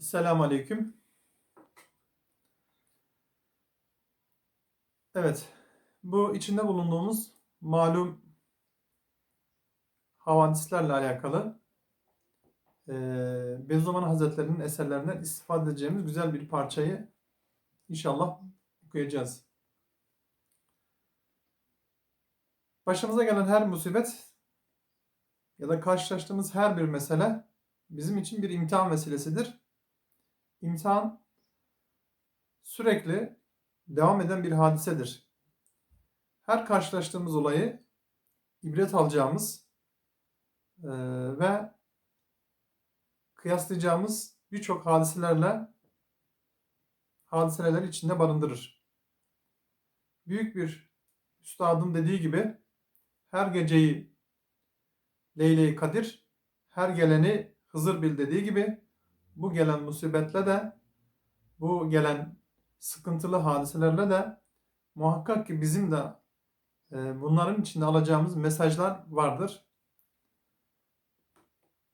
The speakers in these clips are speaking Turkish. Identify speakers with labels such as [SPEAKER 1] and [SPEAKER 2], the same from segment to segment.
[SPEAKER 1] Selamun Aleyküm. Evet, bu içinde bulunduğumuz malum havadislerle alakalı eee Bediüzzaman Hazretleri'nin eserlerinden istifade edeceğimiz güzel bir parçayı inşallah okuyacağız. Başımıza gelen her musibet ya da karşılaştığımız her bir mesele bizim için bir imtihan vesilesidir. İmtihan sürekli devam eden bir hadisedir. Her karşılaştığımız olayı ibret alacağımız eee, ve kıyaslayacağımız birçok hadiselerle hadiseler içinde barındırır. Büyük bir üstadın dediği gibi her geceyi Leyle-i Kadir, her geleni Hızır bil dediği gibi bu gelen musibetle de bu gelen sıkıntılı hadiselerle de muhakkak ki bizim de e, bunların içinde alacağımız mesajlar vardır.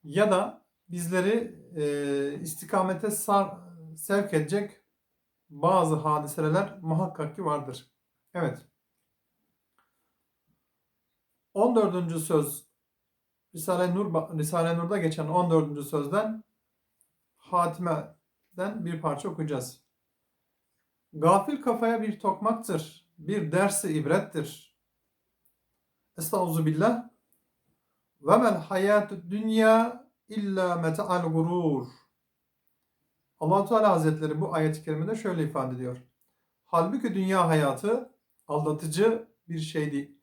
[SPEAKER 1] Ya da bizleri e, istikamete sevk edecek bazı hadiseler muhakkak ki vardır. Evet. 14. söz Risale-i Nur Risale-i Nur'da geçen 14. sözden Hatime'den bir parça okuyacağız. Gafil kafaya bir tokmaktır, bir dersi ibrettir. Estağuzu billah. Ve mel hayatü dünya illa meta'al gurur. allah Teala Hazretleri bu ayet-i kerimede şöyle ifade ediyor. Halbuki dünya hayatı aldatıcı bir şey değil.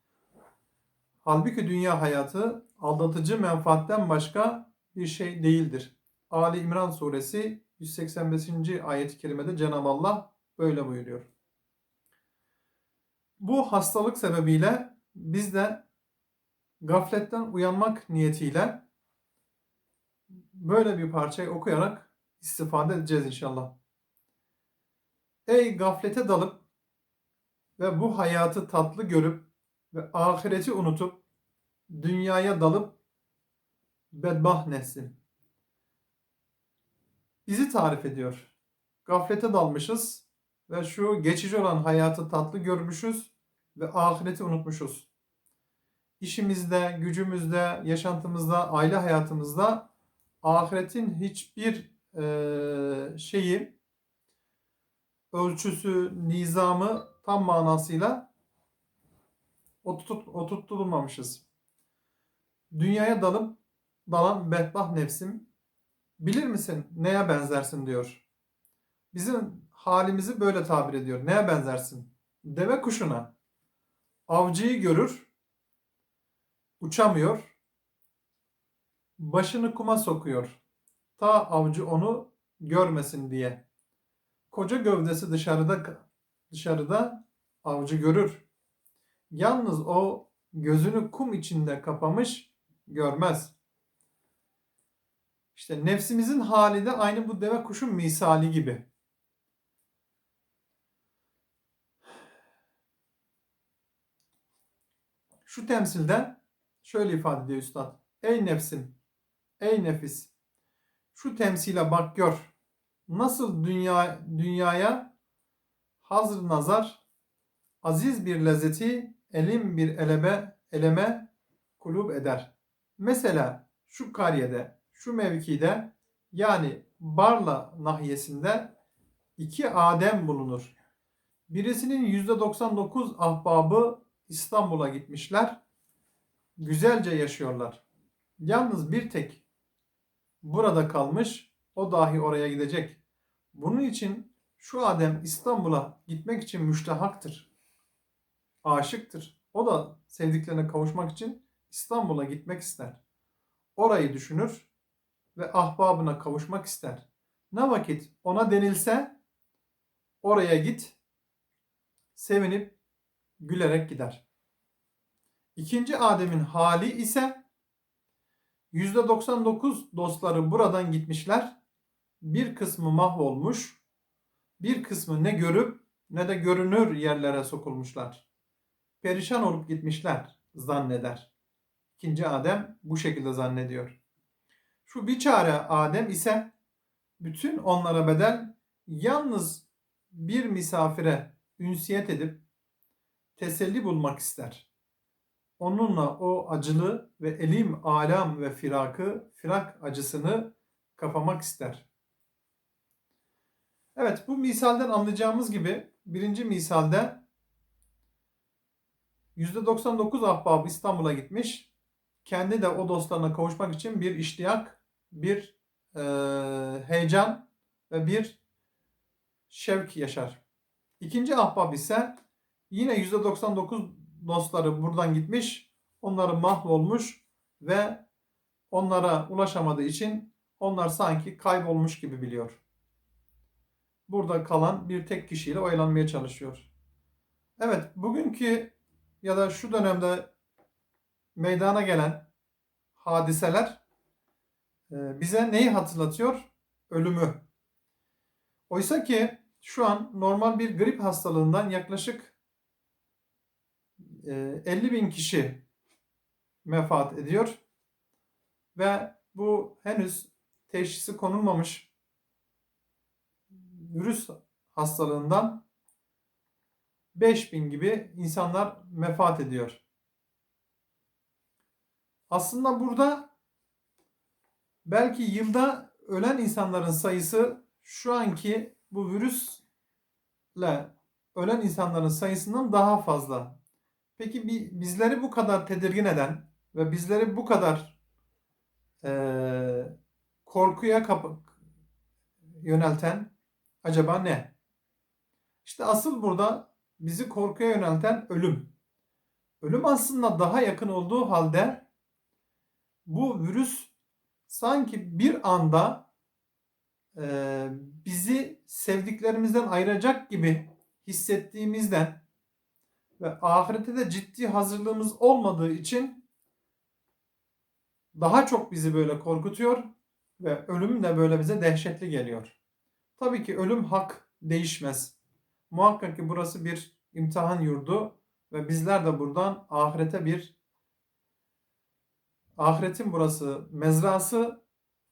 [SPEAKER 1] Halbuki dünya hayatı aldatıcı menfaatten başka bir şey değildir. Ali İmran suresi 185. ayet-i kerimede Cenab-ı Allah böyle buyuruyor. Bu hastalık sebebiyle biz de gafletten uyanmak niyetiyle böyle bir parçayı okuyarak istifade edeceğiz inşallah. Ey gaflete dalıp ve bu hayatı tatlı görüp ve ahireti unutup dünyaya dalıp bedbah neslin. Bizi tarif ediyor. Gaflete dalmışız ve şu geçici olan hayatı tatlı görmüşüz ve ahireti unutmuşuz. İşimizde, gücümüzde, yaşantımızda, aile hayatımızda ahiretin hiçbir e, şeyi, ölçüsü, nizamı tam manasıyla oturt, oturtulmamışız. Dünyaya dalıp dalan bedbah nefsim bilir misin neye benzersin diyor. Bizim halimizi böyle tabir ediyor. Neye benzersin? Deve kuşuna. Avcıyı görür, uçamıyor, başını kuma sokuyor. Ta avcı onu görmesin diye. Koca gövdesi dışarıda dışarıda avcı görür. Yalnız o gözünü kum içinde kapamış görmez. İşte nefsimizin hali de aynı bu deve kuşun misali gibi. Şu temsilde şöyle ifade ediyor üstad. Ey nefsim, ey nefis, şu temsile bak gör. Nasıl dünya dünyaya hazır nazar, aziz bir lezzeti, elim bir elebe, eleme kulub eder. Mesela şu kariyede, şu mevkide yani Barla nahiyesinde iki Adem bulunur. Birisinin %99 ahbabı İstanbul'a gitmişler. Güzelce yaşıyorlar. Yalnız bir tek burada kalmış. O dahi oraya gidecek. Bunun için şu Adem İstanbul'a gitmek için müştehaktır. Aşıktır. O da sevdiklerine kavuşmak için İstanbul'a gitmek ister. Orayı düşünür ve ahbabına kavuşmak ister. Ne vakit ona denilse oraya git, sevinip gülerek gider. İkinci Adem'in hali ise %99 dostları buradan gitmişler. Bir kısmı mahvolmuş, bir kısmı ne görüp ne de görünür yerlere sokulmuşlar. Perişan olup gitmişler zanneder. İkinci Adem bu şekilde zannediyor. Şu bir çare Adem ise bütün onlara bedel yalnız bir misafire ünsiyet edip teselli bulmak ister. Onunla o acılı ve elim alam ve firakı, firak acısını kapamak ister. Evet bu misalden anlayacağımız gibi birinci misalde %99 ahbabı İstanbul'a gitmiş. Kendi de o dostlarına kavuşmak için bir iştiyak, bir e, heyecan ve bir şevk yaşar. İkinci ahbab ise yine %99 dostları buradan gitmiş, onları mahvolmuş ve onlara ulaşamadığı için onlar sanki kaybolmuş gibi biliyor. Burada kalan bir tek kişiyle oyalanmaya çalışıyor. Evet, bugünkü ya da şu dönemde meydana gelen hadiseler e, bize neyi hatırlatıyor? Ölümü. Oysa ki şu an normal bir grip hastalığından yaklaşık 50 e, bin kişi vefat ediyor ve bu henüz teşhisi konulmamış virüs hastalığından 5000 gibi insanlar vefat ediyor. Aslında burada belki yılda ölen insanların sayısı şu anki bu virüsle ölen insanların sayısından daha fazla. Peki bizleri bu kadar tedirgin eden ve bizleri bu kadar e, korkuya kap- yönelten acaba ne? İşte asıl burada bizi korkuya yönelten ölüm. Ölüm aslında daha yakın olduğu halde bu virüs sanki bir anda e, bizi sevdiklerimizden ayıracak gibi hissettiğimizden ve ahirete de ciddi hazırlığımız olmadığı için daha çok bizi böyle korkutuyor ve ölüm de böyle bize dehşetli geliyor. Tabii ki ölüm hak değişmez. Muhakkak ki burası bir imtihan yurdu ve bizler de buradan ahirete bir ahiretin burası mezrası.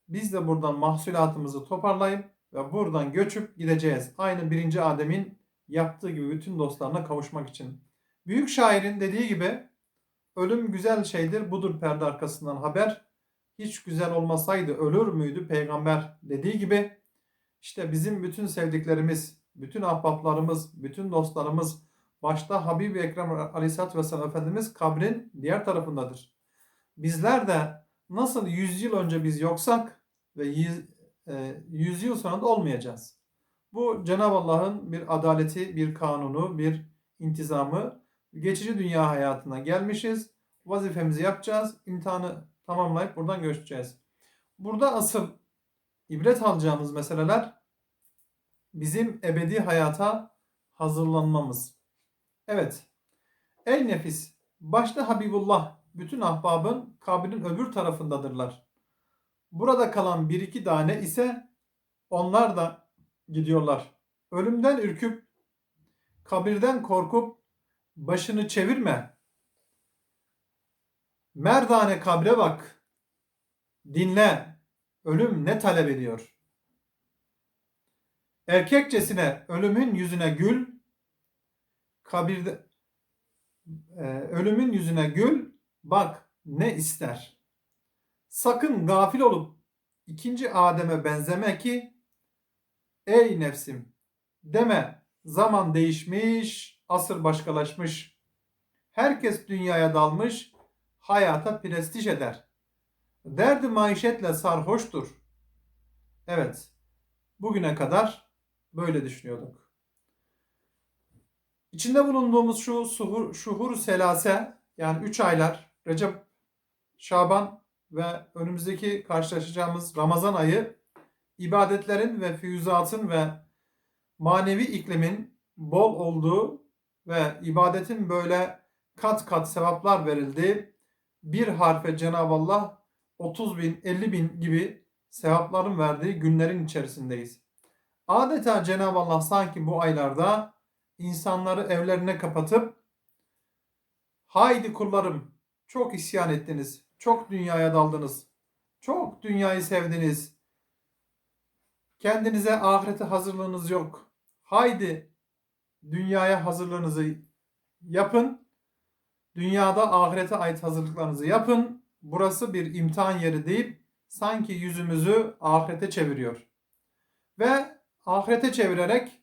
[SPEAKER 1] Biz de buradan mahsulatımızı toparlayıp ve buradan göçüp gideceğiz. Aynı birinci Adem'in yaptığı gibi bütün dostlarına kavuşmak için. Büyük şairin dediği gibi ölüm güzel şeydir budur perde arkasından haber. Hiç güzel olmasaydı ölür müydü peygamber dediği gibi işte bizim bütün sevdiklerimiz, bütün ahbaplarımız, bütün dostlarımız başta Habib-i Ekrem Aleyhisselatü Vesselam Efendimiz kabrin diğer tarafındadır. Bizler de nasıl 100 yıl önce biz yoksak ve 100, e, 100 yıl sonra da olmayacağız. Bu Cenab-ı Allah'ın bir adaleti, bir kanunu, bir intizamı. Geçici dünya hayatına gelmişiz. Vazifemizi yapacağız. imtihanı tamamlayıp buradan göçeceğiz. Burada asıl ibret alacağımız meseleler bizim ebedi hayata hazırlanmamız. Evet. Ey nefis, başta Habibullah bütün ahbabın kabrin öbür tarafındadırlar. Burada kalan bir iki tane ise onlar da gidiyorlar. Ölümden ürküp, kabirden korkup başını çevirme. Merdane kabre bak. Dinle. Ölüm ne talep ediyor? Erkekçesine ölümün yüzüne gül. Kabirde e, ölümün yüzüne gül. Bak ne ister. Sakın gafil olup ikinci Adem'e benzeme ki ey nefsim deme zaman değişmiş, asır başkalaşmış. Herkes dünyaya dalmış, hayata prestij eder. Derdi maişetle sarhoştur. Evet, bugüne kadar böyle düşünüyorduk. İçinde bulunduğumuz şu suhur, şuhur selase yani 3 aylar Recep, Şaban ve önümüzdeki karşılaşacağımız Ramazan ayı ibadetlerin ve füyüzatın ve manevi iklimin bol olduğu ve ibadetin böyle kat kat sevaplar verildiği bir harfe Cenab-ı Allah 30 bin 50 bin gibi sevapların verdiği günlerin içerisindeyiz. Adeta Cenab-ı Allah sanki bu aylarda insanları evlerine kapatıp haydi kullarım çok isyan ettiniz. Çok dünyaya daldınız. Çok dünyayı sevdiniz. Kendinize ahirete hazırlığınız yok. Haydi dünyaya hazırlığınızı yapın. Dünyada ahirete ait hazırlıklarınızı yapın. Burası bir imtihan yeri deyip sanki yüzümüzü ahirete çeviriyor. Ve ahirete çevirerek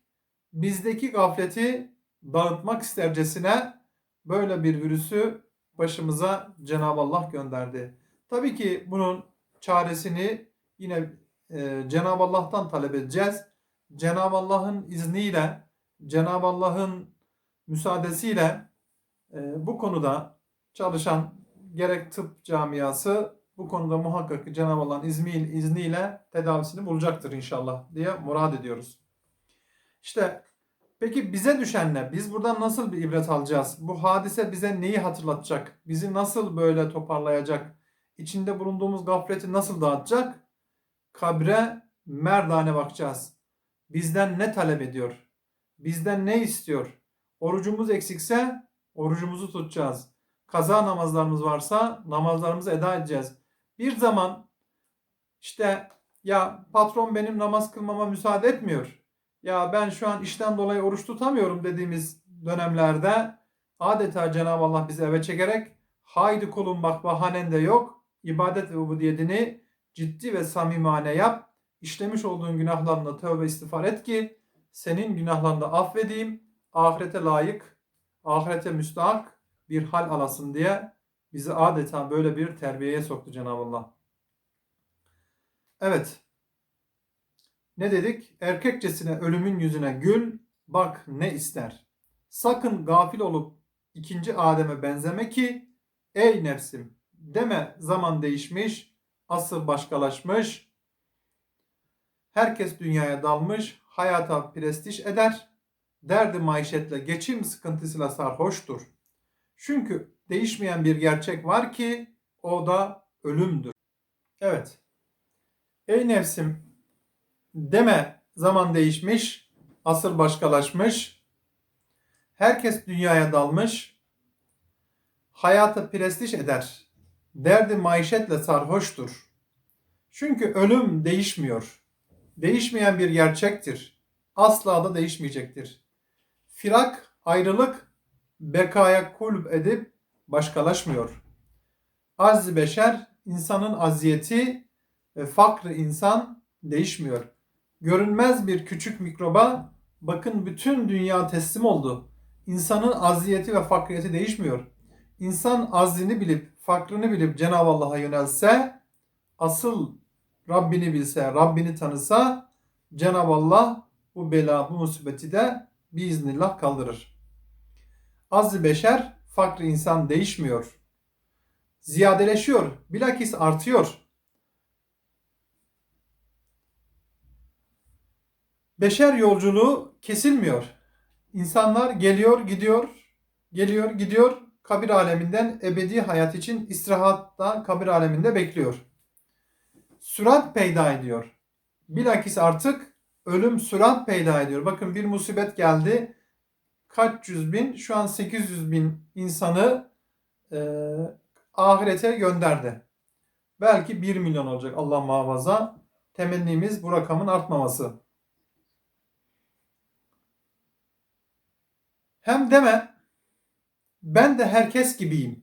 [SPEAKER 1] bizdeki gafleti dağıtmak istercesine böyle bir virüsü başımıza Cenab-ı Allah gönderdi. Tabii ki bunun çaresini yine e, Cenab-ı Allah'tan talep edeceğiz. Cenab-ı Allah'ın izniyle, Cenab-ı Allah'ın müsaadesiyle e, bu konuda çalışan gerek tıp camiası bu konuda muhakkak ki Cenab-ı Allah'ın izniyle, izniyle tedavisini bulacaktır inşallah diye murad ediyoruz. İşte peki bize düşen ne? Biz buradan nasıl bir ibret alacağız? Bu hadise bize neyi hatırlatacak? Bizi nasıl böyle toparlayacak? İçinde bulunduğumuz gafleti nasıl dağıtacak? Kabre merdane bakacağız. Bizden ne talep ediyor? Bizden ne istiyor? Orucumuz eksikse orucumuzu tutacağız. Kaza namazlarımız varsa namazlarımızı eda edeceğiz. Bir zaman işte ya patron benim namaz kılmama müsaade etmiyor. Ya ben şu an işten dolayı oruç tutamıyorum dediğimiz dönemlerde adeta Cenab-ı Allah bizi eve çekerek haydi kulum bak bahanen de yok. İbadet ve ubudiyetini ciddi ve samimane yap. İşlemiş olduğun günahlarına tövbe istiğfar et ki senin günahlarını affedeyim. Ahirete layık, ahirete müstahak bir hal alasın diye bizi adeta böyle bir terbiyeye soktu Cenab-ı Allah. Evet. Ne dedik? Erkekçesine ölümün yüzüne gül, bak ne ister. Sakın gafil olup ikinci Adem'e benzeme ki, ey nefsim deme zaman değişmiş, asır başkalaşmış, herkes dünyaya dalmış, hayata prestij eder, derdi maişetle geçim sıkıntısıyla sarhoştur. Çünkü değişmeyen bir gerçek var ki o da ölümdür. Evet. Ey nefsim deme zaman değişmiş, asır başkalaşmış, herkes dünyaya dalmış, hayata prestij eder, derdi maişetle sarhoştur. Çünkü ölüm değişmiyor. Değişmeyen bir gerçektir. Asla da değişmeyecektir. Firak, ayrılık, bekaya kulüp edip başkalaşmıyor. Azz beşer, insanın aziyeti ve fakrı insan değişmiyor. Görünmez bir küçük mikroba bakın bütün dünya teslim oldu. İnsanın aziyeti ve fakriyeti değişmiyor. İnsan azlini bilip, fakrını bilip Cenab-ı Allah'a yönelse, asıl Rabbini bilse, Rabbini tanısa Cenab-ı Allah bu bela, bu musibeti de biiznillah kaldırır. Azzi beşer, fakr insan değişmiyor. Ziyadeleşiyor, bilakis artıyor. Beşer yolculuğu kesilmiyor. İnsanlar geliyor, gidiyor, geliyor, gidiyor. Kabir aleminden ebedi hayat için istirahatta kabir aleminde bekliyor. Sürat peyda ediyor. Bilakis artık ölüm sürat peyda ediyor. Bakın bir musibet geldi. Kaç yüz bin, şu an 800 bin insanı e, ahirete gönderdi. Belki 1 milyon olacak Allah muhafaza. Temennimiz bu rakamın artmaması. Hem deme ben de herkes gibiyim.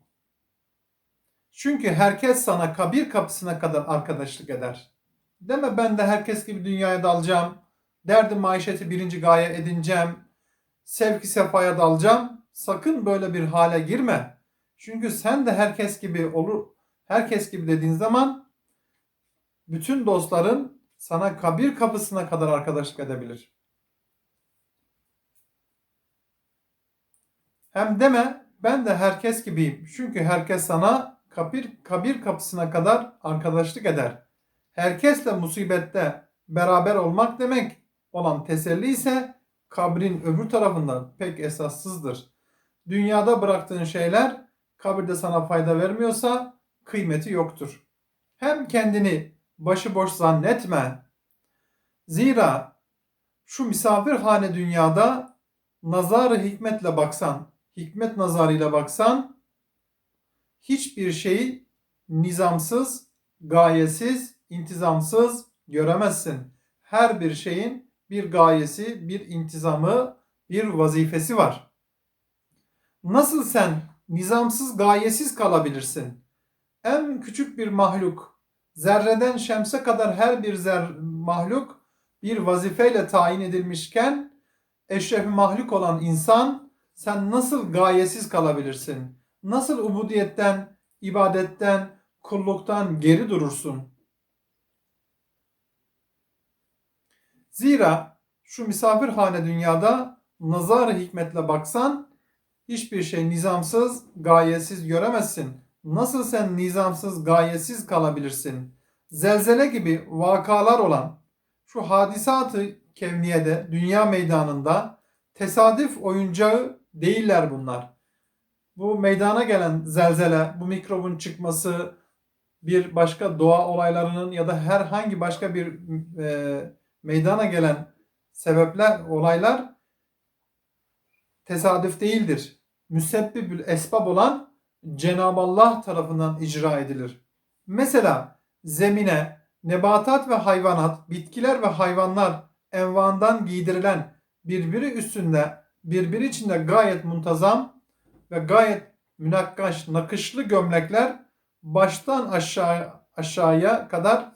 [SPEAKER 1] Çünkü herkes sana kabir kapısına kadar arkadaşlık eder. Deme ben de herkes gibi dünyaya dalacağım. Derdi maişeti birinci gaye edineceğim. Sevki sefaya dalacağım. Sakın böyle bir hale girme. Çünkü sen de herkes gibi olur. Herkes gibi dediğin zaman bütün dostların sana kabir kapısına kadar arkadaşlık edebilir. Hem deme ben de herkes gibiyim. Çünkü herkes sana kabir, kabir kapısına kadar arkadaşlık eder. Herkesle musibette beraber olmak demek olan teselli ise kabrin öbür tarafında pek esassızdır. Dünyada bıraktığın şeyler kabirde sana fayda vermiyorsa kıymeti yoktur. Hem kendini başıboş zannetme. Zira şu misafirhane dünyada nazarı hikmetle baksan, hikmet nazarıyla baksan hiçbir şeyi nizamsız, gayesiz, intizamsız göremezsin. Her bir şeyin bir gayesi, bir intizamı, bir vazifesi var. Nasıl sen nizamsız, gayesiz kalabilirsin? En küçük bir mahluk, zerreden şemse kadar her bir zer mahluk bir vazifeyle tayin edilmişken eşrefi mahluk olan insan sen nasıl gayesiz kalabilirsin? Nasıl ubudiyetten, ibadetten, kulluktan geri durursun? Zira şu misafirhane dünyada nazar hikmetle baksan hiçbir şey nizamsız, gayesiz göremezsin. Nasıl sen nizamsız, gayesiz kalabilirsin? Zelzele gibi vakalar olan şu hadisatı kevniyede, dünya meydanında tesadüf oyuncağı değiller bunlar. Bu meydana gelen zelzele, bu mikrobun çıkması, bir başka doğa olaylarının ya da herhangi başka bir e, meydana gelen sebepler, olaylar tesadüf değildir. Müsebbibül esbab olan Cenab-ı Allah tarafından icra edilir. Mesela zemine, nebatat ve hayvanat, bitkiler ve hayvanlar envandan giydirilen birbiri üstünde, birbiri içinde gayet muntazam ve gayet münakkaş, nakışlı gömlekler baştan aşağı aşağıya kadar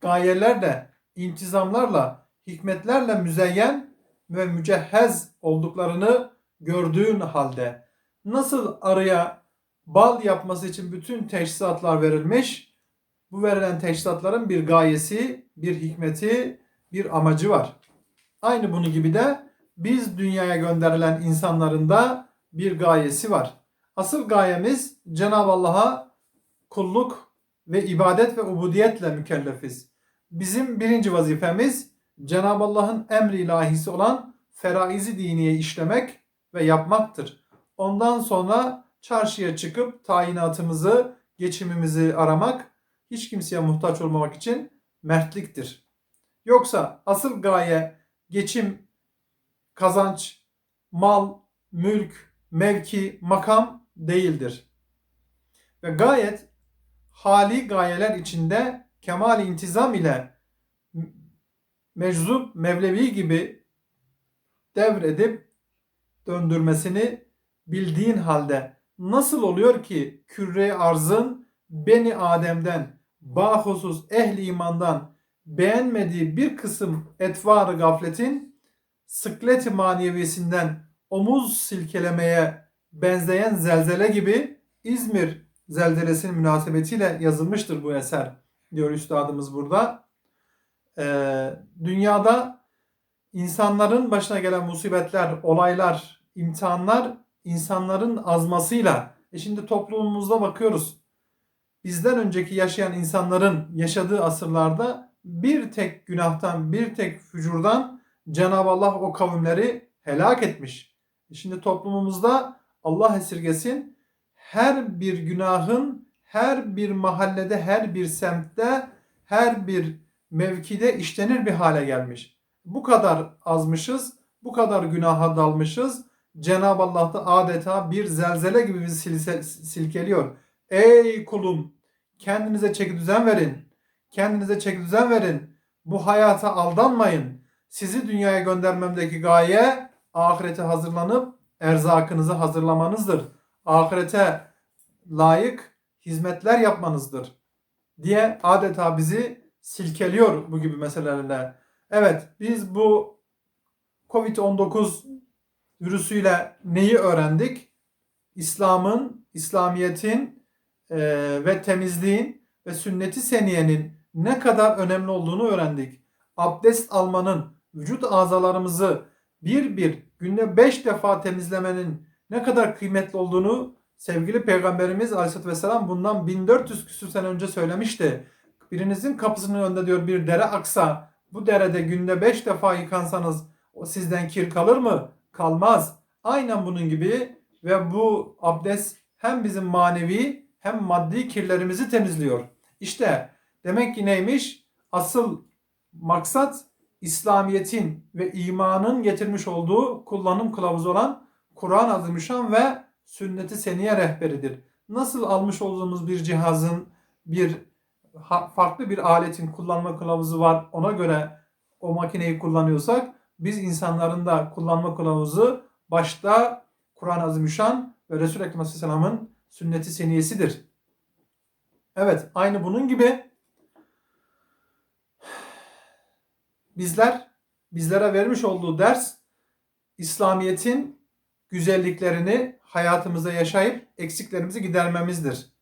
[SPEAKER 1] gayelerle, intizamlarla, hikmetlerle müzeyyen ve mücehhez olduklarını gördüğün halde nasıl arıya bal yapması için bütün teşhisatlar verilmiş, bu verilen teşhisatların bir gayesi, bir hikmeti, bir amacı var. Aynı bunu gibi de biz dünyaya gönderilen insanların da bir gayesi var. Asıl gayemiz Cenab-ı Allah'a kulluk ve ibadet ve ubudiyetle mükellefiz. Bizim birinci vazifemiz Cenab-ı Allah'ın emri ilahisi olan feraizi diniye işlemek ve yapmaktır. Ondan sonra çarşıya çıkıp tayinatımızı, geçimimizi aramak, hiç kimseye muhtaç olmamak için mertliktir. Yoksa asıl gaye geçim, kazanç, mal, mülk, mevki, makam değildir. Ve gayet hali gayeler içinde kemal intizam ile meczup Mevlevi gibi devredip döndürmesini bildiğin halde nasıl oluyor ki küre arzın beni Adem'den bahusus ehli imandan beğenmediği bir kısım etvarı gafletin sıklet-i manevisinden omuz silkelemeye benzeyen zelzele gibi İzmir zelzelesinin münasebetiyle yazılmıştır bu eser diyor üstadımız burada. Ee, dünyada insanların başına gelen musibetler, olaylar, imtihanlar insanların azmasıyla e şimdi toplumumuzda bakıyoruz. Bizden önceki yaşayan insanların yaşadığı asırlarda bir tek günahtan, bir tek fücurdan Cenab-ı Allah o kavimleri helak etmiş. E şimdi toplumumuzda Allah esirgesin her bir günahın her bir mahallede, her bir semtte, her bir mevkide işlenir bir hale gelmiş. Bu kadar azmışız, bu kadar günaha dalmışız. Cenab-ı Allah da adeta bir zelzele gibi bizi silkeliyor. Ey kulum kendinize çeki düzen verin. Kendinize çeki düzen verin. Bu hayata aldanmayın. Sizi dünyaya göndermemdeki gaye ahirete hazırlanıp erzakınızı hazırlamanızdır. Ahirete layık hizmetler yapmanızdır diye adeta bizi silkeliyor bu gibi meselelerle. Evet biz bu Covid-19 virüsüyle neyi öğrendik? İslam'ın, İslamiyet'in e, ve temizliğin ve sünneti seniyenin ne kadar önemli olduğunu öğrendik. Abdest almanın, vücut azalarımızı bir bir günde beş defa temizlemenin ne kadar kıymetli olduğunu sevgili Peygamberimiz Aleyhisselatü Vesselam bundan 1400 küsur sene önce söylemişti. Birinizin kapısının önünde diyor bir dere aksa bu derede günde beş defa yıkansanız o sizden kir kalır mı? Kalmaz. Aynen bunun gibi ve bu abdest hem bizim manevi hem maddi kirlerimizi temizliyor. İşte demek ki neymiş? Asıl maksat İslamiyet'in ve imanın getirmiş olduğu kullanım kılavuzu olan Kur'an Azimüşşan ve Sünnet-i Seniye rehberidir. Nasıl almış olduğumuz bir cihazın, bir farklı bir aletin kullanma kılavuzu var. Ona göre o makineyi kullanıyorsak biz insanların da kullanma kılavuzu başta Kur'an-ı Azimüşşan ve Resul-i Ekrem Aleyhisselam'ın sünneti seniyesidir. Evet aynı bunun gibi bizler bizlere vermiş olduğu ders İslamiyet'in güzelliklerini hayatımızda yaşayıp eksiklerimizi gidermemizdir.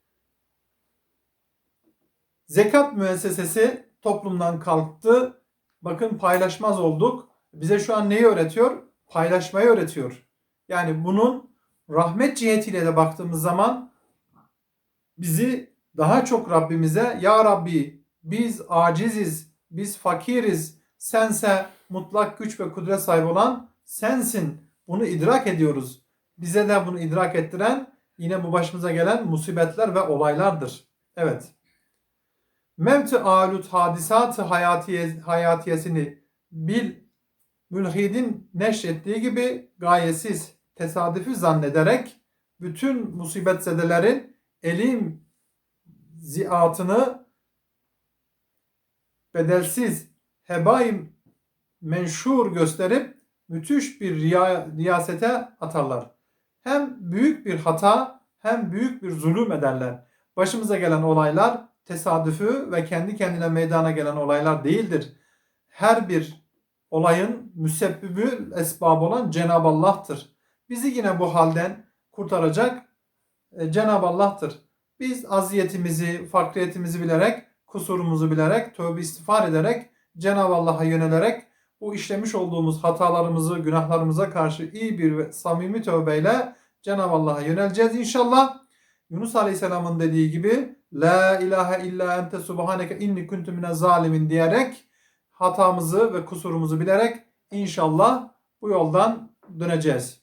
[SPEAKER 1] Zekat müessesesi toplumdan kalktı. Bakın paylaşmaz olduk. Bize şu an neyi öğretiyor? Paylaşmayı öğretiyor. Yani bunun rahmet cihetiyle de baktığımız zaman bizi daha çok Rabbimize Ya Rabbi biz aciziz, biz fakiriz, sense mutlak güç ve kudret sahibi olan sensin. Bunu idrak ediyoruz. Bize de bunu idrak ettiren yine bu başımıza gelen musibetler ve olaylardır. Evet. Mevt-i alut hadisat-ı hayatiye, hayatiyesini bil mülhidin neşrettiği gibi gayesiz, tesadüfi zannederek bütün musibetsezelerin elim ziatını bedelsiz hebaim menşur gösterip müthiş bir riya, riyasete atarlar. Hem büyük bir hata hem büyük bir zulüm ederler. Başımıza gelen olaylar tesadüfü ve kendi kendine meydana gelen olaylar değildir. Her bir olayın müsebbibi esbab olan Cenab-ı Allah'tır. Bizi yine bu halden kurtaracak e, Cenab-ı Allah'tır. Biz aziyetimizi, fakriyetimizi bilerek, kusurumuzu bilerek, tövbe istiğfar ederek, Cenab-ı Allah'a yönelerek bu işlemiş olduğumuz hatalarımızı, günahlarımıza karşı iyi bir ve samimi tövbeyle Cenab-ı Allah'a yöneleceğiz inşallah. Yunus Aleyhisselam'ın dediği gibi La ilahe illa ente subhaneke inni kuntu mine zalimin diyerek hatamızı ve kusurumuzu bilerek inşallah bu yoldan döneceğiz.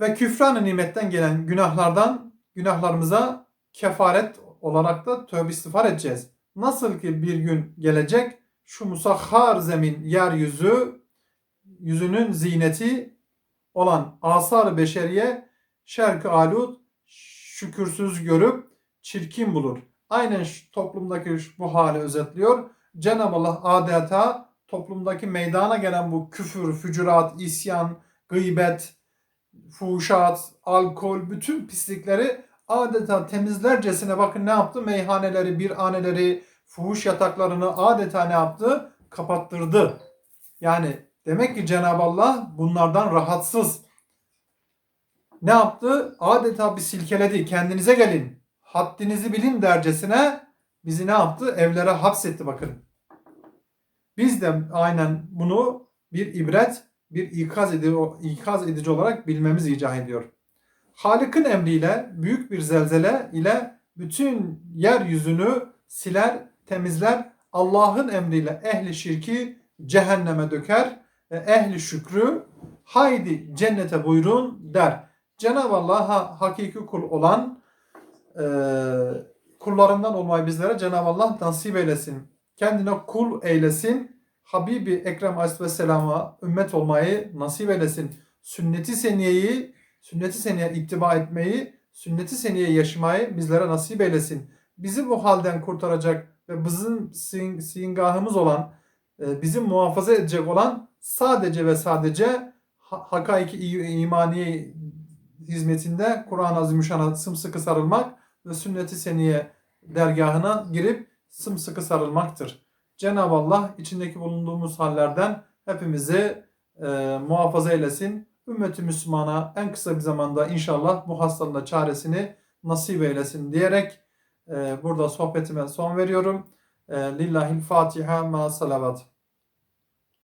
[SPEAKER 1] Ve küfran nimetten gelen günahlardan günahlarımıza kefaret olarak da tövbe istiğfar edeceğiz. Nasıl ki bir gün gelecek şu musahhar zemin yeryüzü yüzünün zineti olan asar beşeriye şerk alut şükürsüz görüp çirkin bulur. Aynen şu toplumdaki bu hali özetliyor. Cenab-ı Allah adeta toplumdaki meydana gelen bu küfür, fücurat, isyan, gıybet, fuhuşat, alkol, bütün pislikleri adeta temizlercesine bakın ne yaptı? Meyhaneleri, biraneleri, fuhuş yataklarını adeta ne yaptı? Kapattırdı. Yani demek ki Cenab-ı Allah bunlardan rahatsız. Ne yaptı? Adeta bir silkeledi. Kendinize gelin. Haddinizi bilin dercesine bizi ne yaptı? Evlere hapsetti bakın. Biz de aynen bunu bir ibret, bir ikaz edici, ikaz edici olarak bilmemiz icap ediyor. Halık'ın emriyle büyük bir zelzele ile bütün yeryüzünü siler, temizler. Allah'ın emriyle ehli şirki cehenneme döker. Ehli şükrü haydi cennete buyurun der. Cenab-ı Allah'a hakiki kul olan e, kullarından olmayı bizlere Cenab-ı Allah nasip eylesin. Kendine kul eylesin. Habibi Ekrem Aleyhisselam'a ümmet olmayı nasip eylesin. Sünneti seniyeyi, sünneti seniye ittiba etmeyi, sünneti seniye yaşamayı bizlere nasip eylesin. Bizi bu halden kurtaracak ve bizim sin, singahımız olan, e, bizim muhafaza edecek olan sadece ve sadece hakaiki imaniye hizmetinde Kur'an-ı Azimüşşan'a sımsıkı sarılmak ve sünnet-i seniye dergahına girip sımsıkı sarılmaktır. Cenab-ı Allah içindeki bulunduğumuz hallerden hepimizi e, muhafaza eylesin. Ümmeti Müslümana en kısa bir zamanda inşallah bu hastalığın çaresini nasip eylesin diyerek e, burada sohbetime son veriyorum. E, Lillahil Fatiha ma salavat.